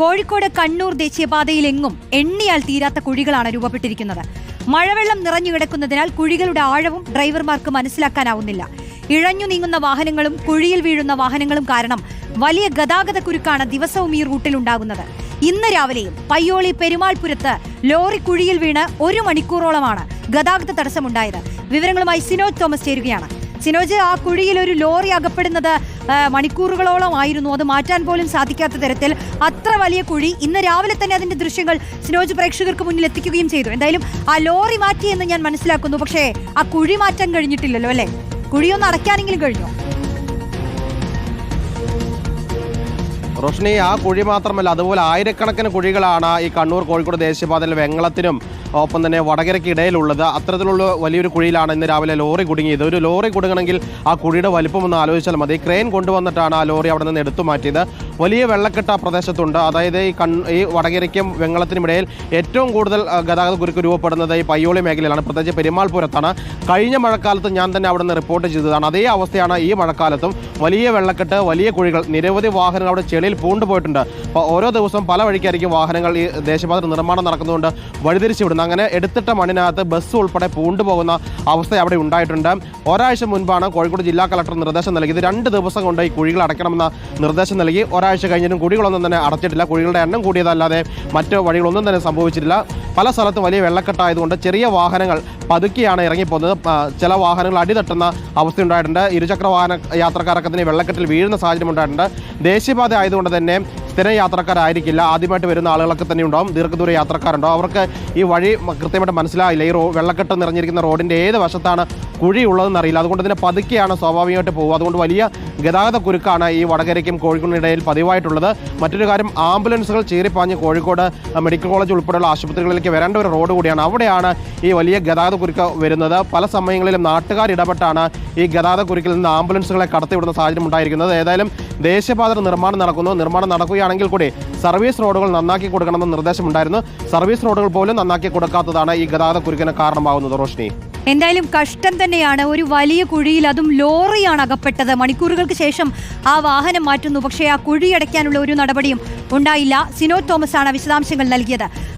കോഴിക്കോട് കണ്ണൂർ ദേശീയപാതയിലെങ്ങും എണ്ണിയാൽ തീരാത്ത കുഴികളാണ് രൂപപ്പെട്ടിരിക്കുന്നത്. മഴവെള്ളം നിറഞ്ഞു കിടക്കുന്നതിനാൽ കുഴികളുടെ ആഴവും ഡ്രൈവർമാർക്ക് മനസ്സിലാക്കാനാവുന്നില്ല. ഇഴഞ്ഞു നീങ്ങുന്ന വാഹനങ്ങളും കുഴിയിൽ വീഴുന്ന വാഹനങ്ങളും കാരണം വലിയ ഗതാഗത കുരുക്കാണ് ദിവസവും ഈ റൂട്ടിൽ ഉണ്ടാകുന്നത്. ഇന്ന് രാവിലെയും പയ്യോളി പെരുമാൾപുരത്ത് ലോറി കുഴിയിൽ വീണ് ഒരു മണിക്കൂറോളമാണ് ഗതാഗത തടസ്സമുണ്ടായത്. വിവരങ്ങളുമായി സിനോജ് തോമസ് ചേരുകയാണ്. സിനോജ് ആ കുഴിയിൽ ഒരു ലോറി അകപ്പെടുന്നത് മണിക്കൂറുകളോളം ആയിരുന്നു. അത് മാറ്റാൻ പോലും സാധിക്കാത്ത തരത്തിൽ അത്ര വലിയ കുഴി ഇന്ന് രാവിലെ തന്നെ അതിന്റെ ദൃശ്യങ്ങൾ സിനോജ് പ്രേക്ഷകർക്ക് മുന്നിൽ എത്തിക്കുകയും ചെയ്തു. എന്തായാലും ആ ലോറി മാറ്റിയെന്ന് ഞാൻ മനസ്സിലാക്കുന്നു. പക്ഷേ ആ കുഴി മാറ്റാൻ കഴിഞ്ഞിട്ടില്ലല്ലോ അല്ലേ? കുഴിയൊന്ന് അടയ്ക്കാനെങ്കിലും കഴിഞ്ഞോ? റോഷ്നി ആ കുഴി മാത്രമല്ല അതുപോലെ ആയിരക്കണക്കിന് കുഴികളാണ് ഈ കണ്ണൂർ കോഴിക്കോട് ദേശീയപാതയിൽ വെങ്ങളത്തിനും ഒപ്പം തന്നെ വടകരയ്ക്ക് ഇടയിലുള്ളത്. അത്തരത്തിലുള്ള വലിയൊരു കുഴിയിലാണ് ഇന്ന് രാവിലെ ലോറി കുടുങ്ങിയത്. ഒരു ലോറി കുടുങ്ങണമെങ്കിൽ ആ കുഴിയുടെ വലിപ്പം ഒന്ന് ആലോചിച്ചാൽ മതി. ക്രെയിൻ കൊണ്ടുവന്നിട്ടാണ് ആ ലോറി അവിടെ നിന്ന് എടുത്തു മാറ്റിയത്. വലിയ വെള്ളക്കെട്ട പ്രദേശത്തുണ്ട്. അതായത് ഈ ഈ വടകരയ്ക്കും വെങ്ങളത്തിനും ഇടയിൽ ഏറ്റവും കൂടുതൽ ഗതാഗത കുരുക്ക് രൂപപ്പെടുന്നത് ഈ പയ്യോളി മേഖലയിലാണ്. പ്രത്യേകിച്ച് പെരുമാൾപുരത്താണ് കഴിഞ്ഞ മഴക്കാലത്ത് ഞാൻ തന്നെ അവിടെ നിന്ന് റിപ്പോർട്ട് ചെയ്തതാണ്. അതേ അവസ്ഥയാണ് ഈ മഴക്കാലത്തും. വലിയ വെള്ളക്കെട്ട് വലിയ കുഴികൾ നിരവധി വാഹനങ്ങൾ അവിടെ ചെളിയിൽ പൂണ്ടുപോയിട്ടുണ്ട്. അപ്പോൾ ഓരോ ദിവസവും പല വഴിക്കായിരിക്കും വാഹനങ്ങൾ ഈ ദേശീയപാത നിർമ്മാണം നടക്കുന്നതുകൊണ്ട് വഴിതിരിച്ചു വിടുന്നത് അങ്ങനെ എടുത്തിട്ട മണ്ണിനകത്ത് ബസ് ഉൾപ്പെടെ പൂണ്ടുപോകുന്ന അവസ്ഥ അവിടെ ഉണ്ടായിട്ടുണ്ട്. ഒരാഴ്ച മുൻപാണ് കോഴിക്കോട് ജില്ലാ കളക്ടർ നിർദ്ദേശം നൽകിയത് രണ്ട് ദിവസം കൊണ്ട് ഈ കുഴികൾ അടയ്ക്കണമെന്ന നിർദ്ദേശം നൽകി. ഒരാഴ്ച കഴിഞ്ഞിട്ടും കുഴികളൊന്നും തന്നെ അടച്ചിട്ടില്ല. കുഴികളുടെ എണ്ണം കൂടിയതല്ലാതെ മറ്റ് വഴികളൊന്നും തന്നെ സംഭവിച്ചിട്ടില്ല. പല സ്ഥലത്തും വലിയ വെള്ളക്കെട്ടായതുകൊണ്ട് ചെറിയ വാഹനങ്ങൾ പതുക്കിയാണ് ഇറങ്ങിപ്പോകുന്നത്. ചില വാഹനങ്ങൾ അടിതട്ടുന്ന അവസ്ഥയുണ്ടായിട്ടുണ്ട്. ഇരുചക്ര വാഹന യാത്രക്കാരൊക്കെ തന്നെ വെള്ളക്കെട്ടിൽ വീഴുന്ന സാഹചര്യം ഉണ്ടായിട്ടുണ്ട്. ദേശീയപാത ആയതുകൊണ്ട് തന്നെ സ്ഥിരം യാത്രക്കാരായിരിക്കില്ല ആദ്യമായിട്ട് വരുന്ന ആളുകളൊക്കെ തന്നെ ഉണ്ടാവും. ദീർഘദൂര യാത്രക്കാരുണ്ടാവും. അവർക്ക് ഈ വഴി കൃത്യമായിട്ട് മനസ്സിലായില്ല. ഈ റോ വെള്ളക്കെട്ട് നിറഞ്ഞിരിക്കുന്ന റോഡിന്റെ ഏത് വശത്താണ് കുഴി ഉള്ളതെന്ന് അറിയില്ല. അതുകൊണ്ട് തന്നെ പതുക്കെയാണ് സ്വാഭാവികമായിട്ട് പോകുക അതുകൊണ്ട് വലിയ ഗതാഗത കുരുക്കാണ് ഈ വടകരയ്ക്കും കോഴിക്കോടിനും ഇടയിൽ പതിവായിട്ടുള്ളത്. മറ്റൊരു കാര്യം ആംബുലൻസുകൾ ചീറിപ്പാഞ്ഞ് കോഴിക്കോട് മെഡിക്കൽ കോളേജ് ഉൾപ്പെടെയുള്ള ആശുപത്രികളിലേക്ക് വരേണ്ട ഒരു റോഡ് കൂടിയാണ്. അവിടെയാണ് ഈ വലിയ ഗതാഗത കുരുക്ക് വരുന്നത്. പല സമയങ്ങളിലും നാട്ടുകാർ ഇടപെട്ടാണ് ഈ ഗതാഗത കുരുക്കിൽ നിന്ന് ആംബുലൻസുകളെ കടത്തിവിടുന്ന സാഹചര്യം ഉണ്ടായിരിക്കുന്നത്. ഏതായാലും ദേശീയപാത നിർമ്മാണം നടക്കുന്നു. നിർമ്മാണം നടക്കുകയാണെങ്കിൽ കൂടി സർവീസ് റോഡുകൾ നന്നാക്കി കൊടുക്കണമെന്ന് നിർദ്ദേശമുണ്ടായിരുന്നു. സർവീസ് റോഡുകൾ പോലും നന്നാക്കി കൊടുക്കാത്തതാണ് ഈ ഗതാഗത കുരുക്കിന് കാരണമാകുന്നത് റോഷ്നി. എന്തായാലും കഷ്ടം തന്നെയാണ്. ഒരു വലിയ കുഴിയിൽ അതും ലോറിയാണ് അകപ്പെട്ടത്. മണിക്കൂറുകൾക്ക് ശേഷം ആ വാഹനം മാറ്റുന്നു. പക്ഷേ ആ കുഴി അടയ്ക്കാനുള്ള ഒരു നടപടിയും ഉണ്ടായില്ല. സിനോ തോമസ് ആണ് വിശദാംശങ്ങൾ നൽകിയത്.